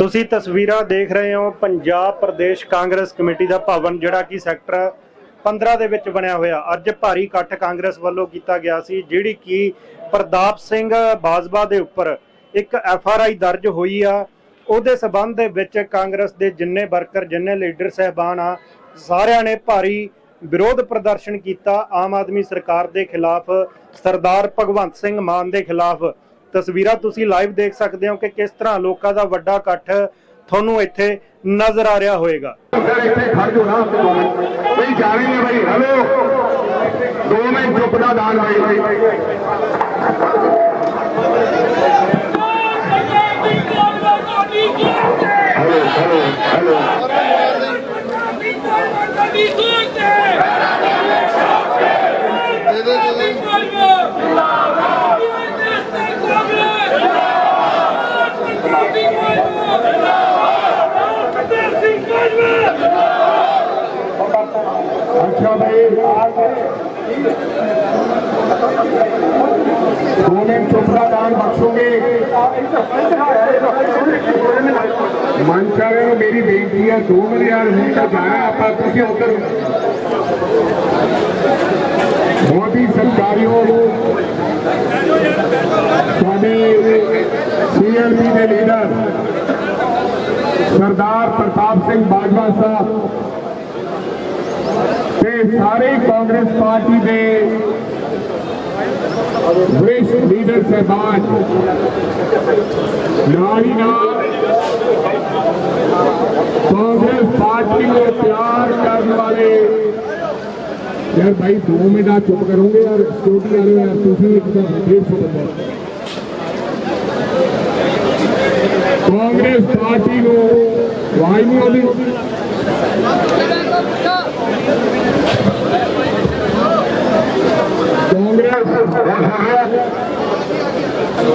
ਤੁਸੀਂ ਤਸਵੀਰਾਂ ਦੇਖ ਰਹੇ ਹੋ ਪੰਜਾਬ ਪ੍ਰਦੇਸ਼ ਕਾਂਗਰਸ ਕਮੇਟੀ ਦਾ ਭਵਨ, ਜਿਹੜਾ ਕਿ ਸੈਕਟਰ 15 ਦੇ ਵਿੱਚ ਬਣਿਆ ਹੋਇਆ। ਅੱਜ ਭਾਰੀ ਇਕੱਠ ਕਾਂਗਰਸ ਵੱਲੋਂ ਕੀਤਾ ਗਿਆ ਸੀ, ਜਿਹੜੀ ਕਿ ਪ੍ਰਤਾਪ ਸਿੰਘ ਬਾਜਵਾ ਦੇ ਉੱਪਰ ਇੱਕ ਐਫ ਆਰ ਆਈ ਦਰਜ ਹੋਈ ਆ। ਉਹਦੇ ਸਬੰਧ ਦੇ ਵਿੱਚ ਕਾਂਗਰਸ ਦੇ ਜਿੰਨੇ ਵਰਕਰ, ਜਿੰਨੇ ਲੀਡਰ ਸਹਿਬਾਨ ਆ, ਸਾਰਿਆਂ ਨੇ ਭਾਰੀ ਵਿਰੋਧ ਪ੍ਰਦਰਸ਼ਨ ਕੀਤਾ। ਆਮ ਆਦਮੀ ਸਰਕਾਰ ਦੇ ਖਿਲਾਫ, ਸਰਦਾਰ ਭਗਵੰਤ ਸਿੰਘ ਮਾਨ ਦੇ ਖਿਲਾਫ ਤਸਵੀਰਾਂ ਤੁਸੀਂ ਲਾਈਵ ਦੇਖ ਸਕਦੇ ਹੋ ਕਿ ਕਿਸ ਤਰ੍ਹਾਂ ਲੋਕਾਂ ਦਾ ਵੱਡਾ ਇਕੱਠ ਤੁਹਾਨੂੰ ਇੱਥੇ ਨਜ਼ਰ ਆ ਰਿਹਾ ਹੋਏਗਾ ਸਰ, ਇੱਥੇ ਖੜ ਜੋ ਨਾ ਦੋ ਜਾ ਰਹੀ ਹੈ ਭਾਈ ਹਲੋ। ਦੋ ਮਿੰਟ ਚੁੱਪ ਦਾ ਦਾਨ ਭਾਈ ਅੱਛਾ ਭਾਈ ਦੋ ਮਿੰਟ ਚੁੱਪ ਦਾ ਦਾਨ ਬਖਸ਼ੋਗੇ ਮੰਚ ਵਾਲਿਆਂ ਨੂੰ ਮੇਰੀ ਬੇਨਤੀ ਹੈ 2 ਮਿੰਟ ਹੁਣ ਤਾਂ ਜਾਣਾ ਆਪਾਂ ਤੁਸੀਂ ਉੱਧਰ ਮੋਦੀ ਸਰਕਾਰੀਓ ਸਾਡੇ ਸੀਐਲਪੀ ਦੇ ਲੀਡਰ ਸਰਦਾਰ ਪ੍ਰਤਾਪ ਸਿੰਘ ਬਾਜਵਾ ਸਾਹਿਬ ਤੇ ਸਾਰੇ ਕਾਂਗਰਸ ਪਾਰਟੀ ਦੇ ਵਰਿष्ठ ਲੀਡਰ ਸਹਿਬਾਨ ਨਾਲ ਹੀ ਨਾਲ ਕਾਂਗਰਸ ਪਾਰਟੀ ਨੂੰ ਪਿਆਰ ਕਰਨ ਵਾਲੇ ਯਾਰ ਭਾਈ 2 ਮਿੰਟ ਆ ਚੁੱਪ ਕਰੋਗੇ ਯਾਰ ਸਟੂਡੀ ਵਾਲੇ ਯਾਰ ਤੁਸੀਂ ਇੱਕ ਤਾਂ 150 ਬੰਦਾ ਕਾਂਗਰਸ ਪਾਰਟੀ ਨੂੰ ਵਾਈ ਨਹੀਂ ਆਉਂਦੀ ਕਾਂਗਰਸ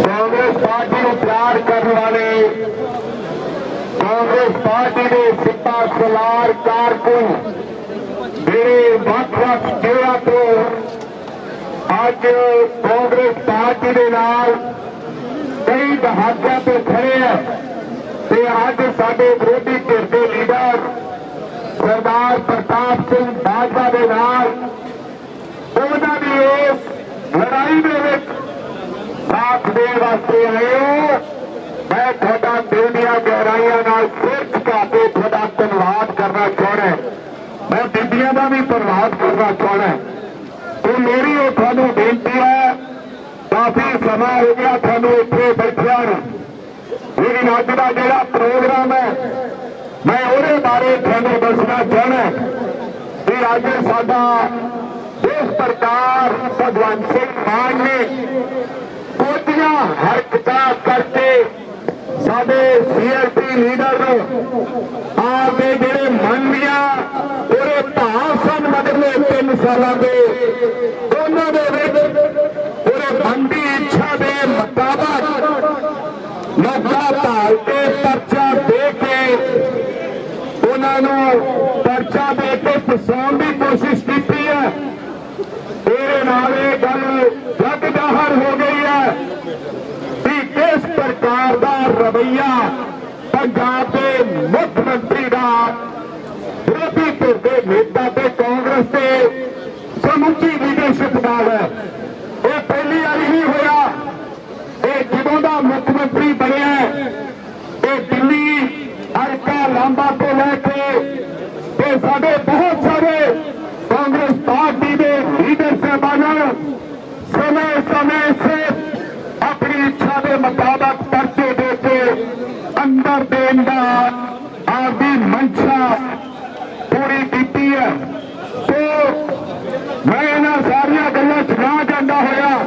ਕਾਂਗਰਸ ਪਾਰਟੀ ਨੂੰ ਪਿਆਰ ਕਰਨ ਵਾਲੇ ਕਾਂਗਰਸ ਪਾਰਟੀ ਦੇ ਸਿੱਪਾ ਸਲਾਰ ਕਾਰਕੁਨ ਜਿਹੜੇ ਵੱਖ-ਵੱਖ ਜਗ੍ਹਾ ਤੋਂ ਅੱਜ ਕਾਂਗਰਸ ਪਾਰਟੀ ਦੇ ਨਾਲ ਕਈ ਦਹਾਕਿਆਂ ਤੋਂ ਖੜੇ ਆ ਤੇ ਅੱਜ ਸਾਡੇ ਵਿਰੋਧੀ ਧਿਰ ਦੇ ਲੀਡਰ ਸਰਦਾਰ ਪ੍ਰਤਾਪ ਸਿੰਘ ਬਾਜਵਾ ਦੇ ਨਾਲ ਉਹਨਾਂ ਦੀ ਇਸ ਲੜਾਈ ਦੇ ਵਿੱਚ ਸਾਥ ਦੇਣ ਵਾਸਤੇ ਆਏ ਹੋ। ਮੈਂ ਤੁਹਾਡਾ ਦਿਲ ਦੀਆਂ ਗਹਿਰਾਈਆਂ ਨਾਲ ਸਿਰ ਝੁਕਾ ਕੇ ਤੁਹਾਡਾ ਧੰਨਵਾਦ ਕਰਨਾ ਚਾਹੁੰਦਾ ਮੈਂ ਬੀਬੀਆਂ ਦਾ ਵੀ ਧੰਨਵਾਦ ਕਰਨਾ ਚਾਹੁੰਦਾ ਤੇ ਮੇਰੀ ਉਹ ਤੁਹਾਨੂੰ ਬੇਨਤੀ ਹੈ, ਕਾਫੀ ਸਮਾਂ ਹੋ ਗਿਆ ਤੁਹਾਨੂੰ ਇੱਥੇ ਬੈਠਿਆਂ ਨੂੰ। ਲੇਕਿਨ ਅੱਜ ਦਾ ਜਿਹੜਾ ਪ੍ਰੋਗਰਾਮ ਹੈ, ਮੈਂ ਉਹਦੇ ਬਾਰੇ ਤੁਹਾਨੂੰ ਦੱਸਣਾ ਚਾਹਣਾ ਕਿ ਅੱਜ ਸਾਡਾ ਇਸ ਪ੍ਰਕਾਰ ਭਗਵੰਤ ਸਿੰਘ ਮਾਨ ਨੇ ਕੋਟੀਆਂ ਹਰਕਤਾਂ ਕਰਕੇ ਸਾਡੇ ਸੀਆਰਪੀ ਲੀਡਰ ਨੂੰ ਆਪਦੇ ਜਿਹੜੇ ਮਨ ਦੀਆਂ, ਉਹਦੇ ਭਾਵ ਸਾਲਾਂ ਦੇ ਉਹਨਾਂ ਦੇ ਵਿੱਚ ਉਹਦੇ ਮਨ ਇੱਛਾ ਦੇ ਮੁਤਾਬਕ ਲੋਕਾਂ ਭਾਲ ਕੇ ਪਰਚਾ ਦੇ ਕੇ ਉਹਨਾਂ ਨੂੰ ਪਰਚਾ ਦੇ ਕੇ ਫਸਾਉਣ ਦੀ ਕੋਸ਼ਿਸ਼ ਕੀਤੀ ਹੈ। ਤੇਰੇ ਨਾਲ ਇਹ ਗੱਲ ਜੱਗ ਜ਼ਾਹਰ ਹੋ ਗਈ ਹੈ ਕਿ ਕਿਸ ਪ੍ਰਕਾਰ ਦਾ ਰਵਈਆ ਪੰਜਾਬ ਦੇ ਮੁੱਖ ਮੰਤਰੀ ਦਾ ਧਿਰ ਦੇ ਨੇਤਾ ਤੇ ਕਾਂਗਰਸ ਦੇ ਸਮੁੱਚੀ ਲੀਡਰਸ਼ਿਪ ਨਾਲ। ਇਹ ਪਹਿਲੀ ਵਾਰੀ ਹੀ ਹੋਇਆ। ਇਹ ਜਦੋਂ ਦਾ ਮੁੱਖ ਮੰਤਰੀ ਬਣਿਆ, ਇਹ ਦਿੱਲੀ ਹਲਕਾ ਲਾਂਬਾ ਤੋਂ ਲੈ ਕੇ ਤੇ ਸਾਡੇ ਬਹੁਤ ਸਾਰੇ ਕਾਂਗਰਸ ਪਾਰਟੀ ਦੇ ਲੀਡਰ ਸਾਹਿਬਾਨਾਂ ਨੂੰ ਸਮੇਂ ਸਮੇਂ ਸਿਰ ਆਪਣੀ ਇੱਛਾ ਦੇ ਮੁਤਾਬਕ ਪਰਚੇ ਦੇ ਕੇ ਅੰਦਰ ਦੇਣ ਦਾ ਆਪਦੀ ਮਨਸ਼ਾ ਪੂਰੀ ਕੀਤੀ ਹੈ। ਤੇ ਮੈਂ ਇਹਨਾਂ ਸਾਰੀਆਂ ਗੱਲਾਂ ਸੁਣਾ ਜਾਂਦਾ ਹੋਇਆ।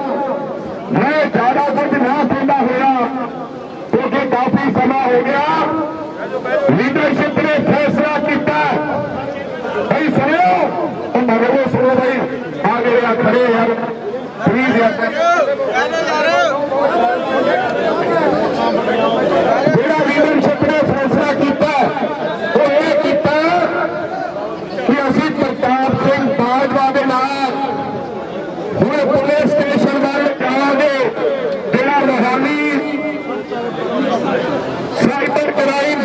ਮੈਂ ਜ਼ਿਆਦਾ ਕੁਝ ਨਾ ਸੁਣਦਾ ਹੋਇਆ। ਕਿਉਂਕਿ ਕਾਫੀ ਸਮਾਂ ਹੋ ਗਿਆ। ਲੀਡਰਸ਼ਿਪ ਨੇ ਫੈਸਲਾ ਕੀਤਾ। ਭਾਈ ਸੁਣਿਓ, ਉਹ ਮਗਰੋਂ ਸੁਣੋ ਭਾਈ ਆ ਗਏ ਆ ਖੜੇ ਯਾਰ। ਪਲੀਜ਼ ਯਾਰ। ਜਿਹੜਾ ਲੀਡਰਸ਼ਿਪ ਨੇ ਫੈਸਲਾ ਕੀਤਾ ਉਹ ਇਹ ਕੀਤਾ ਕਿ ਅਸੀਂ ਪ੍ਰਤਾਪ ਸਿੰਘ ਬਾਜਵਾ ਦੇ ਨਾਲ ਹੁਣ ਪੁਲਿਸ ਸਟੇਸ਼ਨ ਵੱਲ ਜਾਵਾਂਗੇ ਜਿਹੜਾ ਰਹਾਨੀ ਸਾਈਬਰ ਕ੍ਰਾਈਮ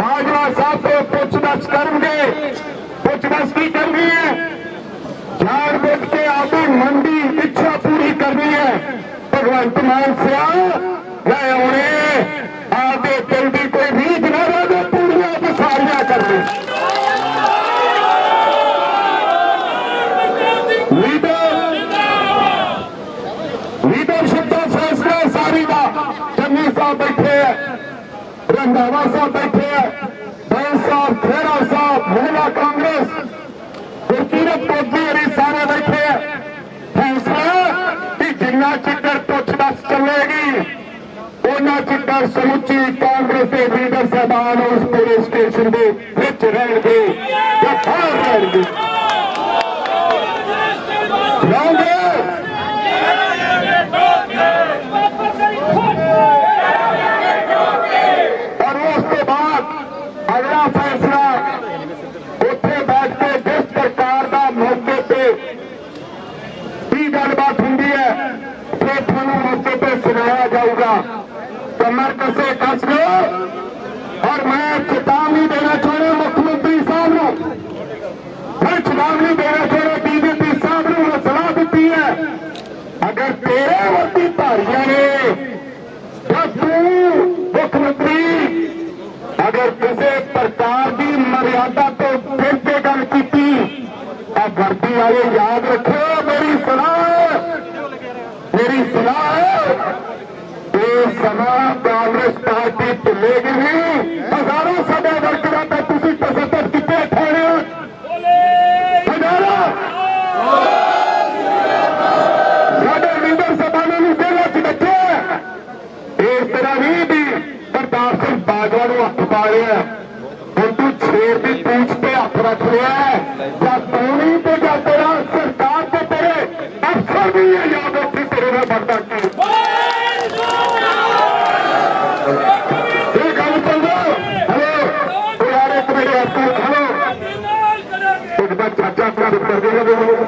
ਬਾਜਵਾ ਸਾਹਿਬ ਤੋਂ ਪੁੱਛ-ਦੱਸ ਕਰਨਗੇ ਪੁੱਛ-ਦੱਸ ਕੀ ਕਰਨੀ ਹੈ। ਜਾਣ ਬੁੱਝ ਕੇ ਆਪਣੀ ਮੰਡੀ ਇੱਛਾ ਪੂਰੀ ਕਰਨੀ ਹੈ। ਭਗਵੰਤ ਮਾਨ ਸਿਆ ਲੈ ਆਉਣੇ ਆਪਦੇ ਦਿਲ ਦੀ ਕੋਈ ਰੀਝ ਨਾ ਰਹੇ ਪੂਰੀਆਂ ਤੇ ਸਾਰੀਆਂ ਕਰਨੀ ਲੀਡਰ ਲੀਡਰਸ਼ਿਪ ਦਾ ਫੈਸਲਾ ਸਾਰੀ ਦਾ ਚੰਨੀ ਸਾਹਿਬ ਬੈਠੇ ਹੈ ਰੰਧਾਵਾ ਸਾਹਿਬ ਬੈਠੇ ਹੈ ਬੈਂਸ ਸਾਹਿਬ ਖੇੜਾ ਸਾਹਿਬ, ਮਹਿਲਾ ਕਾਂਗਰਸ, ਗੁਰਕੀਰਤ ਕੋਦੀ ਹਰੀ ਸਾਰੇ ਬੈਠੇ ਹੈ ਫੈਸਲਾ ਕਿ ਜਿੰਨਾ ਚਿਰ ਪੁੱਛ-ਦੱਸ ਚੱਲੇਗੀ, ਉਹਨਾਂ ਚਿਰ ਸਮੁੱਚੀ ਕਾਂਗਰਸ ਦੇ ਲੀਡਰ ਸਾਹਿਬਾਨ ਉਸ ਪੁਲਿਸ ਸਟੇਸ਼ਨ ਦੇ ਵਿੱਚ ਰਹਿਣਗੇ, ਜਾਂ ਬਾਹਰ ਰਹਿਣਗੇ ਰਹੋਗੇ ਔਰ ਉਸ ਤੋਂ ਬਾਅਦ ਅਗਲਾ ਫੈਸਲਾ ਉੱਥੇ ਬੈਠ ਕੇ ਜਿਸ ਪ੍ਰਕਾਰ ਦਾ ਮੌਕੇ ਤੇ ਕੀ ਗੱਲਬਾਤ ਹੁੰਦੀ ਹੈ ਫਿਰ ਤੁਹਾਨੂੰ ਮੌਕੇ ਤੇ ਸੁਣਾਇਆ ਜਾਊਗਾ ਕਮਰ ਕਸੇ ਕੱਸ ਲੋ ਔਰ ਮੈਂ ਚੇਤਾਵਨੀ ਦੇਣਾ ਚਾਹੁੰਦਾ ਮੁੱਖ ਮੰਤਰੀ ਸਾਹਿਬ ਨੂੰ। ਮੈਂ ਚੇਤਾਵਨੀ ਦੇਣਾ ਚਾਹੁੰਦਾ ਬੀਜੇਪੀ ਸਾਹਿਬ ਨੂੰ, ਮੈਂ ਸਲਾਹ ਦਿੱਤੀ ਹੈ। ਅਗਰ ਤੇਰੇ ਵਰਤੀ ਭਾਰੀਆਂ ਨੇ ਤਾਂ ਤੂੰ ਮੁੱਖ ਮੰਤਰੀ, ਅਗਰ ਕਿਸੇ ਪ੍ਰਕਾਰ ਦੀ ਮਰਿਆਦਾ ਤੋਂ ਫਿਰ ਕੇ ਗੱਲ ਕੀਤੀ ਤਾਂ ਵਰਦੀ ਵਾਲੇ ਯਾਦ ਰੱਖੋ ਮੇਰੀ ਸਲਾਹ ਮੇਰੀ ਸਲਾਹ ਹੈ ਇਹ ਸਮਾਂ ਕਾਂਗਰਸ ਪਾਰਟੀ ਭੁੱਲੇਗੀ ਨਹੀਂ ਹਜ਼ਾਰਾਂ ਸਾਡੇ ਵਰਕਰਾਂ ਤੇ ਤੁਸੀਂ ਤਸੱਦਦ ਕਿੱਥੇ ਠਾਣੇ ਹਜ਼ਾਰਾਂ ਸਾਡੇ ਲੀਡਰ ਸਭਾਵਾਂ ਨੂੰ ਜੇਲ੍ਹਾਂ 'ਚ ਬੱਚੇ ਇਸ ਤਰ੍ਹਾਂ ਨਹੀਂ ਵੀ ਪ੍ਰਤਾਪ ਸਿੰਘ ਬਾਜਵਾ ਨੂੰ ਹੱਥ ਪਾ ਲਿਆ ਹੁਣ ਤੂੰ ਛੇਰ ਦੀ ਪੂਛ ਤੇ ਹੱਥ ਰੱਖ ਲਿਆ ਹੈ। ਜਾਂ ਤੂੰ ਤੇ ਜਾਂ ਤੇਰਾ ਸਰਕਾਰ ਤੇ ਤੇਰੇ ਅਫਸਰ ਵੀ ਹੈ ਯਾਦ ਰੱਖੀ ਤੇਰੇ ਨਾਲ ਬਣਦਾ ਕੀ? ਇਹ ਗੱਲ ਚੱਲਦਾ ਹਲੋ ਯਾਰ ਇੱਕ ਮੇਰੇ ਹੱਥ ਹਲੋ। ਇੱਕ ਦਾ ਚਾਚਾ ਆਪਣਾ ਕਰ ਦੇਗਾ ਮੇਰੀ